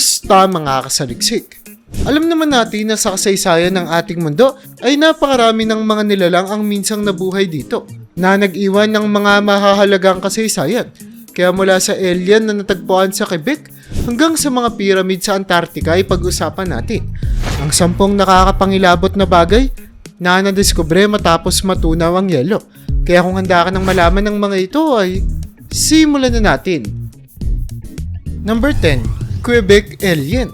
Kamusta mga kasaliksik? Alam naman natin na sa kasaysayan ng ating mundo ay napakarami ng mga nilalang ang minsang nabuhay dito na nag-iwan ng mga mahahalagang kasaysayan. Kaya mula sa alien na natagpuan sa Quebec hanggang sa mga pyramid sa Antarctica ay pag-usapan natin. Ang sampung nakakapangilabot na bagay na nadiskubre matapos matunaw ang yelo. Kaya kung handa ka ng malaman ng mga ito ay simulan na natin. Number 10. Quebec Alien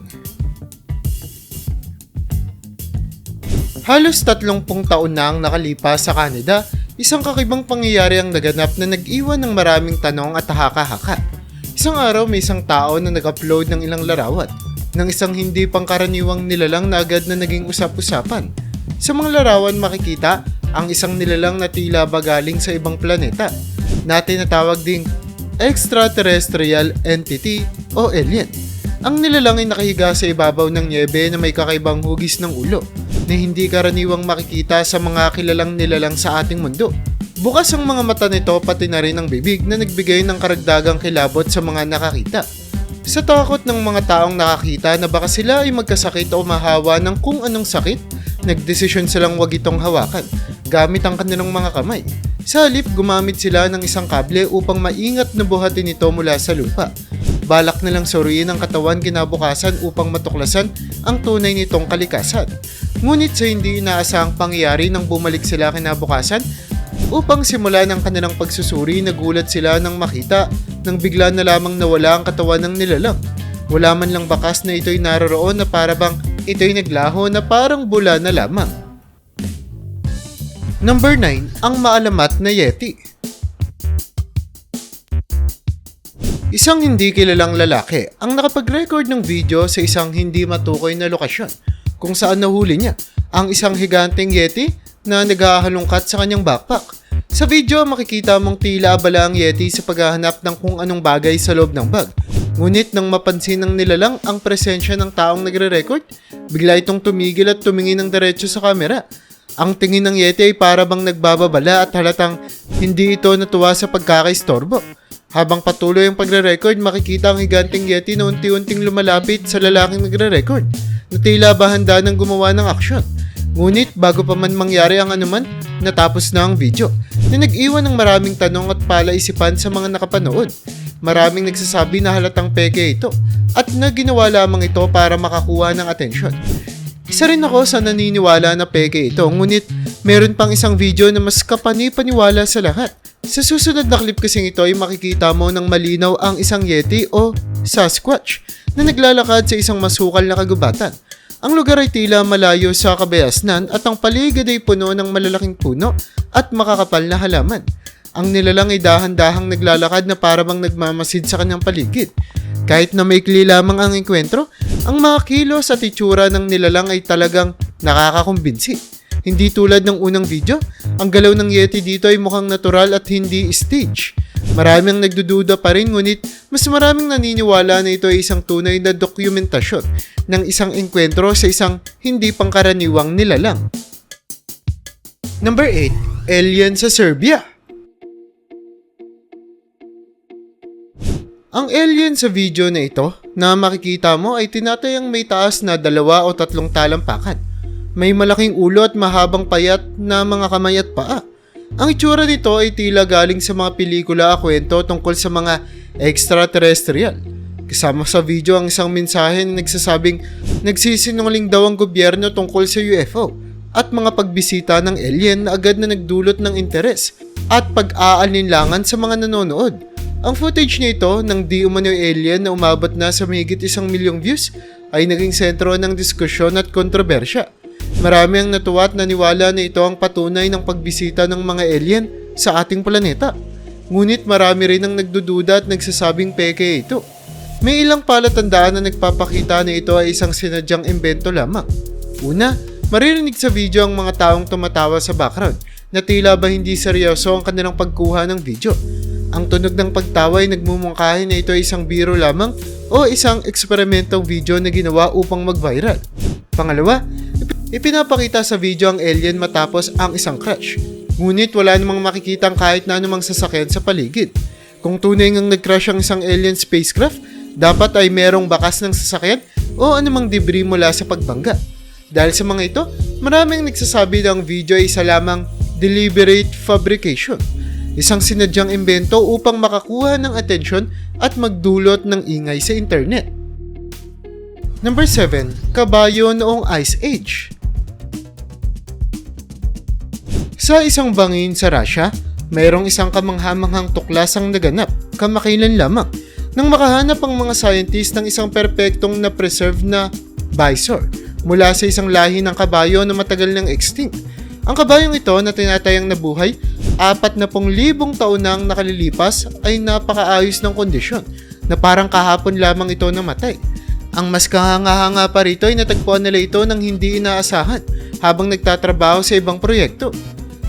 Halos 30 taon na ang nakalipas sa Canada, isang kakibang pangyayari ang naganap na nag-iwan ng maraming tanong at haka-haka. Isang araw may isang tao na nag-upload ng ilang larawan ng isang hindi pangkaraniwang nilalang na agad na naging usap-usapan. Sa mga larawan makikita ang isang nilalang na tila ba galing sa ibang planeta na tinatawag ding extraterrestrial entity o alien. Ang nilalang ay nakahiga sa ibabaw ng niebe na may kakaibang hugis ng ulo na hindi karaniwang makikita sa mga kilalang nilalang sa ating mundo. Bukas ang mga mata nito pati na rin ang bibig na nagbigay ng karagdagang kilabot sa mga nakakita. Sa takot ng mga taong nakakita na baka sila ay magkasakit o mahawa ng kung anong sakit, nagdesisyon silang wag itong hawakan gamit ang kanilang mga kamay. Sa halip, gumamit sila ng isang kable upang maingat na buhatin ito mula sa lupa. Balak nilang suriin ang katawan kinabukasan upang matuklasan ang tunay nitong kalikasan. Ngunit sa hindi inaasahang pangyayari nang bumalik sila kinabukasan, upang simulan ang kanilang pagsusuri, nagulat sila nang makita nang bigla na lamang nawala ang katawan ng nilalang. Wala man lang bakas na ito'y naroroon na para bang ito'y naglaho na parang bula na lamang. Number 9, ang maalamat na Yeti. Isang hindi kilalang lalaki ang nakapag-record ng video sa isang hindi matukoy na lokasyon kung saan nahuli niya ang isang higanteng Yeti na naghahalungkat sa kanyang backpack. Sa video, makikita mong tila abala ang Yeti sa paghahanap ng kung anong bagay sa loob ng bag. Ngunit nang mapansin ng nilalang ang presensya ng taong nagre-record, bigla itong tumigil at tumingin ng diretso sa kamera. Ang tingin ng Yeti ay para bang nagbababala at halatang hindi ito natuwa sa pagkakaistorbo. Habang patuloy ang pagre-record, makikita ang higanting Yeti na unti-unting lumalapit sa lalaking nagre-record na tila ba handa ng gumawa ng aksyon. Ngunit bago pa man mangyari ang anuman, natapos na ang video na nag-iwan ng maraming tanong at palaisipan sa mga nakapanood. Maraming nagsasabi na halatang peke ito at na ginawa lamang ito para makakuha ng atensyon. Isa rin ako sa naniniwala na peke ito, ngunit meron pang isang video na mas kapani-paniwala sa lahat. Sa susunod na clip kasing ito ay makikita mo ng malinaw ang isang Yeti o Sasquatch na naglalakad sa isang masukal na kagubatan. Ang lugar ay tila malayo sa kabayasnan at ang paligid ay puno ng malalaking puno at makakapal na halaman. Ang nilalang ay dahan-dahang naglalakad na parabang nagmamasid sa kanyang paligid. Kahit na maikli lamang ang enkwentro, ang mga kilos at itsura ng nilalang ay talagang nakakakumbinsi. Hindi tulad ng unang video, ang galaw ng Yeti dito ay mukhang natural at hindi stage. Marami ang nagdududa pa rin ngunit mas maraming naniniwala na ito ay isang tunay na dokumentasyon ng isang enkwentro sa isang hindi pangkaraniwang nilalang. Number 8. Alien sa Serbia Ang alien sa video na ito na makikita mo ay tinatayang may taas na dalawa o tatlong talampakan. May malaking ulo at mahabang payat na mga kamay at paa. Ang itsura nito ay tila galing sa mga pelikula o kwento tungkol sa mga extraterrestrial. Kasama sa video ang isang mensahe na nagsasabing nagsisinungaling daw ang gobyerno tungkol sa UFO at mga pagbisita ng alien na agad na nagdulot ng interes at pag-aalinlangan sa mga nanonood. Ang footage nito ng di umano alien na umabot na sa mahigit isang milyong views ay naging sentro ng diskusyon at kontrobersya. Marami ang natuwa at naniwala na ito ang patunay ng pagbisita ng mga alien sa ating planeta. Ngunit marami rin ang nagdududa at nagsasabing peke ito. May ilang palatandaan na nagpapakita na ito ay isang sinadyang imbento lamang. Una, maririnig sa video ang mga taong tumatawa sa background na tila ba hindi seryoso ang kanilang pagkuha ng video. Ang tunog ng pagtawa ay nagmumungkahi na ito ay isang biro lamang o isang eksperimentong video na ginawa upang mag-viral. Pangalawa, ipinapakita sa video ang alien matapos ang isang crash. Ngunit wala namang makikita kahit na anumang sasakyan sa paligid. Kung tunay ngang nag-crash ang isang alien spacecraft, Dapat ay merong bakas ng sasakyan o anumang debris mula sa pagbangga. Dahil sa mga ito, maraming nagsasabi na ang video ay isa lamang deliberate fabrication. Isang sinadyang imbento upang makakuha ng atensyon at magdulot ng ingay sa internet. Number 7. Kabayo noong Ice Age Sa isang bangin sa Russia, mayroong isang kamanghamanghang tuklas ang naganap, kamakailan lamang, nang makahanap ang mga scientist ng isang perpektong na preserve na visor mula sa isang lahi ng kabayo na matagal nang extinct. Ang kabayong ito na tinatayang nabuhay, apat na pong libong taon nang nakalilipas ay napakaayos ng kondisyon na parang kahapon lamang ito namatay. Ang mas kahanga-hanga pa rito ay natagpuan nila ito ng hindi inaasahan habang nagtatrabaho sa ibang proyekto.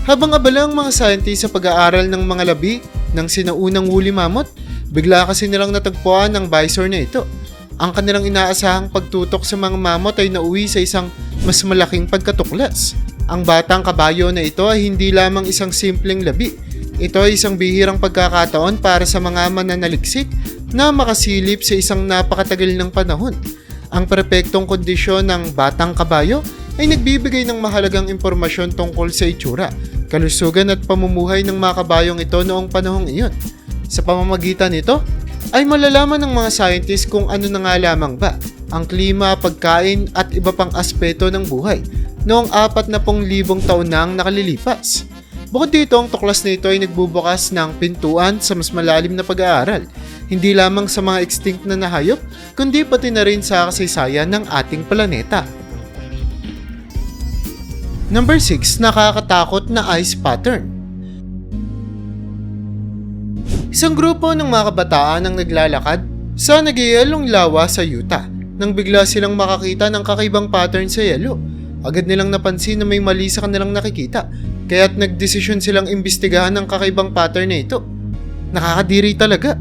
Habang abala ang mga scientist sa pag-aaral ng mga labi ng sinaunang woolly mammoth, bigla kasi nilang natagpuan ang visor na ito. Ang kanilang inaasahang pagtutok sa mga mammoth ay nauwi sa isang mas malaking pagkatuklas. Ang batang kabayo na ito ay hindi lamang isang simpleng labi. Ito ay isang bihirang pagkakataon para sa mga mananaliksik na makasilip sa isang napakatagal ng panahon. Ang perpektong kondisyon ng batang kabayo ay nagbibigay ng mahalagang impormasyon tungkol sa itsura, kalusugan at pamumuhay ng mga kabayong ito noong panahong iyon. Sa pamamagitan nito, ay malalaman ng mga scientist kung ano na nga lamang ba ang klima, pagkain at iba pang aspeto ng buhay noong apat na pong libong taon nang nakalilipas. Bukod dito, ang tuklas na ito ay nagbubukas ng pintuan sa mas malalim na pag-aaral, hindi lamang sa mga extinct na nahayop, kundi pati na rin sa kasaysayan ng ating planeta. Number 6, nakakatakot na ice pattern. Isang grupo ng mga kabataan ang naglalakad sa nagyayalong lawa sa Utah nang bigla silang makakita ng kakaibang pattern sa yelo. Agad nilang napansin na may mali sa kanilang nakikita, kaya't nagdesisyon silang imbestigahan ang kakaibang pattern na ito. Nakakadiri talaga.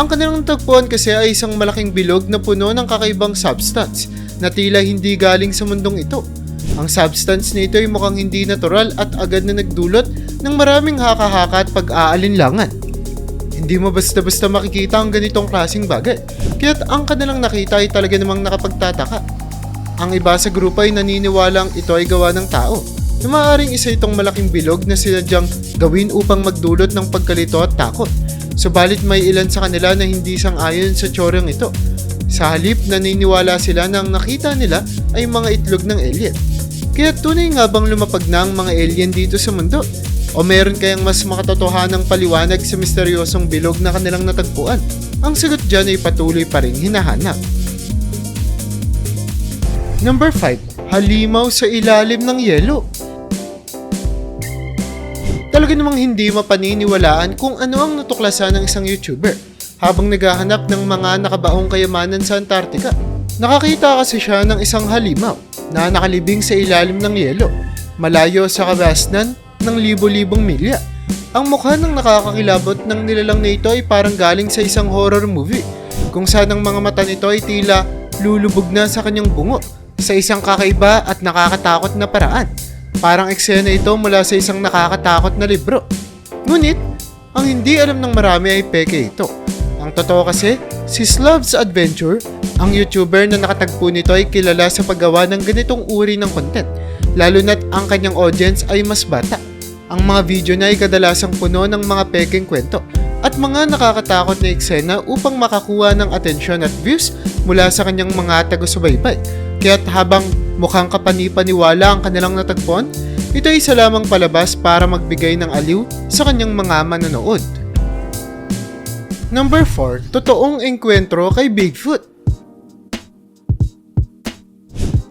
Ang kanilang tagpuan kasi ay isang malaking bilog na puno ng kakaibang substance na tila hindi galing sa mundong ito. Ang substance nito ay mukhang hindi natural at agad na nagdulot ng maraming haka-haka at pag-aalinlangan. Hindi mo basta-basta makikita ang ganitong klaseng bagay, kaya't ang kanilang nakita ay talaga namang nakapagtataka. Ang iba sa grupo ay naniniwalang ito ay gawa ng tao, na maaaring isa itong malaking bilog na sinadyang gawin upang magdulot ng pagkalito at takot. Subalit may ilan sa kanila na hindi sang-ayon sa tsorang ito. Sa halip, naniniwala sila na ang nakita nila ay mga itlog ng alien. Kaya tunay nga bang lumapag na ang mga alien dito sa mundo? O meron kayang mas makatotohanang paliwanag sa misteryosong bilog na kanilang natagpuan? Ang sagot dyan ay patuloy pa rin hinahanap. Number 5. Halimaw sa ilalim ng yelo. Talaga namang hindi mapaniniwalaan kung ano ang natuklasan ng isang YouTuber habang naghahanap ng mga nakabaong kayamanan sa Antarctica. Nakakita kasi siya ng isang halimaw na nakalibing sa ilalim ng yelo, malayo sa kabasnan ng libo-libong milya. Ang mukha ng nakakakilabot ng nilalang na ito ay parang galing sa isang horror movie kung saan ang mga mata nito ay tila lulubog na sa kanyang bungo sa isang kakaiba at nakakatakot na paraan. Parang eksena ito mula sa isang nakakatakot na libro. Ngunit, ang hindi alam ng marami ay peke ito. Ang totoo kasi, si Slav's Adventure, ang YouTuber na nakatagpo nito ay kilala sa paggawa ng ganitong uri ng content, lalo na't ang kanyang audience ay mas bata. Ang mga video niya ay kadalasang puno ng mga peking kwento at mga nakakatakot na eksena upang makakuha ng atensyon at views mula sa kanyang mga taga-subaybay. Kaya't habang mukhang kapanipaniwala ang kanilang natagpuan, ito ay isa lamang palabas para magbigay ng aliw sa kanyang mga manonood. Number 4, totoong engkwentro kay Bigfoot.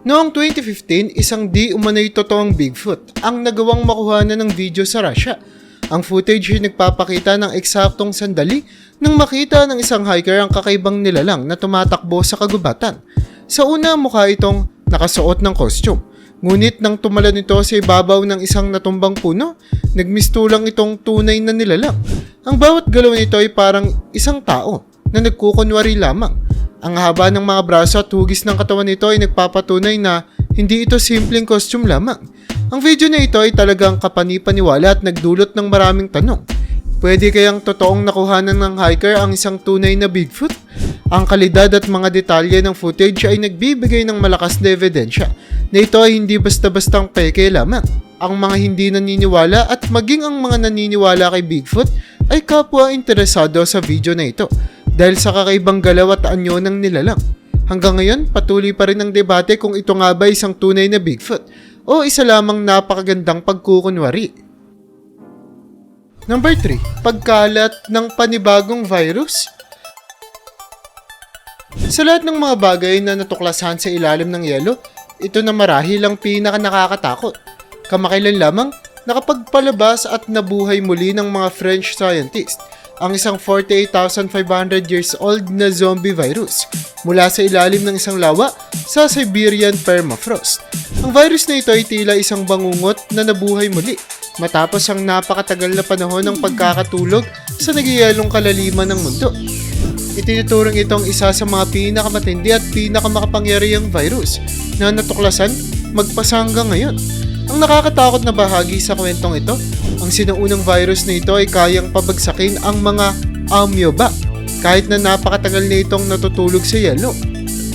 Noong 2015, isang di umano'y totoong Bigfoot ang nagawang makuha na ng video sa Russia. Ang footage ay nagpapakita ng eksaktong sandali nang makita ng isang hiker ang kakaibang nilalang na tumatakbo sa kagubatan. Sa una mukha itong nakasuot ng costume. Ngunit nang tumalon ito sa ibabaw ng isang natumbang puno, nagmistulang itong tunay na nilalang. Ang bawat galaw nito ay parang isang tao na nagkukunwari lamang. Ang haba ng mga braso at hugis ng katawan nito ay nagpapatunay na hindi ito simpleng costume lamang. Ang video na ito ay talagang kapanipaniwala at nagdulot ng maraming tanong. Pwede kayang totoong nakuhanan ng hiker ang isang tunay na Bigfoot? Ang kalidad at mga detalye ng footage ay nagbibigay ng malakas na ebidensya na ito ay hindi basta-bastang peke lamang. Ang mga hindi naniniwala at maging ang mga naniniwala kay Bigfoot ay kapwa interesado sa video na ito dahil sa kakaibang galaw at anyo ng nilalang. Hanggang ngayon, patuloy pa rin ang debate kung ito nga ba isang tunay na Bigfoot o isa lamang napakagandang pagkukunwari. Number 3. Pagkalat ng panibagong virus. Sa lahat ng mga bagay na natuklasan sa ilalim ng yelo, ito na marahil ang pinaka nakakatakot. Kamakailan lamang, nakapagpalabas at nabuhay muli ng mga French scientist ang isang 48,500 years old na zombie virus mula sa ilalim ng isang lawa sa Siberian permafrost. Ang virus na ito ay tila isang bangungot na nabuhay muli matapos ang napakatagal na panahon ng pagkakatulog sa nagyayalong kalaliman ng mundo. Itinuturing itong isa sa mga pinakamatindi at pinakamakapangyarihang virus na natuklasan magpasa hanggang ngayon. Ang nakakatakot na bahagi sa kwentong ito, ang sinuunang virus na ito ay kayang pabagsakin ang mga amoeba kahit na napakatagal na itong natutulog sa yelo.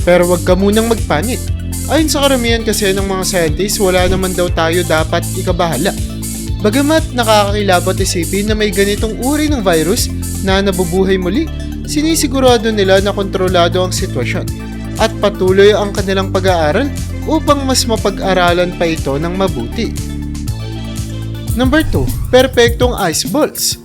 Pero wag ka munang magpanik. Ayon sa karamihan kasi ng mga scientists, wala naman daw tayo dapat ikabahala. Bagamat nakakakilabot isipin na may ganitong uri ng virus na nabubuhay muli, sinisigurado nila na kontrolado ang sitwasyon at patuloy ang kanilang pag-aaral upang mas mapag-aralan pa ito ng mabuti. Number 2. Perpektong ice balls.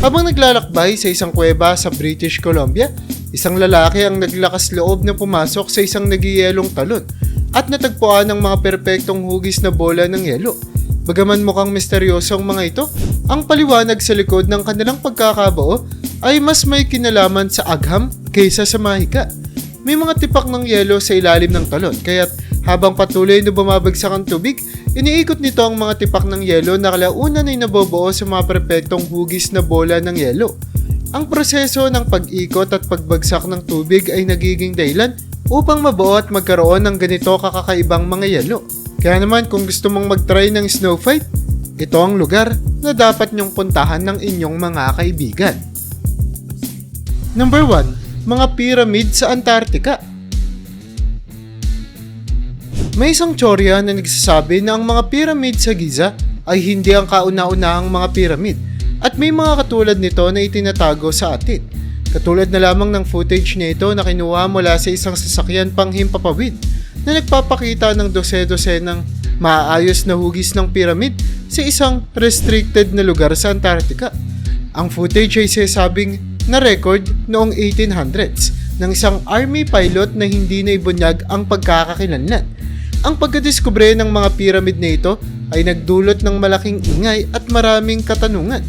Habang naglalakbay sa isang kuweba sa British Columbia, isang lalaki ang naglakas loob na pumasok sa isang nagyayelong talon at natagpuan ng mga perpektong hugis na bola ng yelo. Bagaman mukhang misteryoso ang mga ito, ang paliwanag sa likod ng kanilang pagkakabuo ay mas may kinalaman sa agham kaysa sa mahika. May mga tipak ng yelo sa ilalim ng talon, kaya't habang patuloy na bumabagsak ang tubig, iniikot nito ang mga tipak ng yelo na kalaunan ay nabobuo sa mga perpektong hugis na bola ng yelo. Ang proseso ng pag-ikot at pagbagsak ng tubig ay nagiging dahilan upang mabuo at magkaroon ng ganito kakakaibang mga yelo. Kaya naman kung gusto mong mag-try ng snow fight, ito ang lugar na dapat nyong puntahan ng inyong mga kaibigan. Number 1. Mga pyramid sa Antarctica May isang tsorya na nagsasabi na ang mga pyramid sa Giza ay hindi ang kauna-unahang mga pyramid at may mga katulad nito na itinatago sa atin. Katulad na lamang ng footage nito na kinuha mula sa isang sasakyan pang himpapawid na nagpapakita ng dose-dose ng maayos na hugis ng pyramid sa isang restricted na lugar sa Antarctica. Ang footage ay sasabing na record noong 1800s ng isang army pilot na hindi na ibunyag ang pagkakakilanlan. Ang pagkadiskubre ng mga pyramid na ito ay nagdulot ng malaking ingay at maraming katanungan.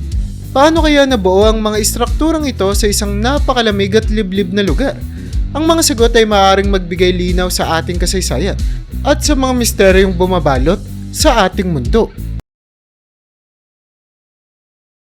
Paano kaya nabuo ang mga istrukturang ito sa isang napakalamig at liblib na lugar? Ang mga sagot ay maaaring magbigay linaw sa ating kasaysayan at sa mga misteryong bumabalot sa ating mundo.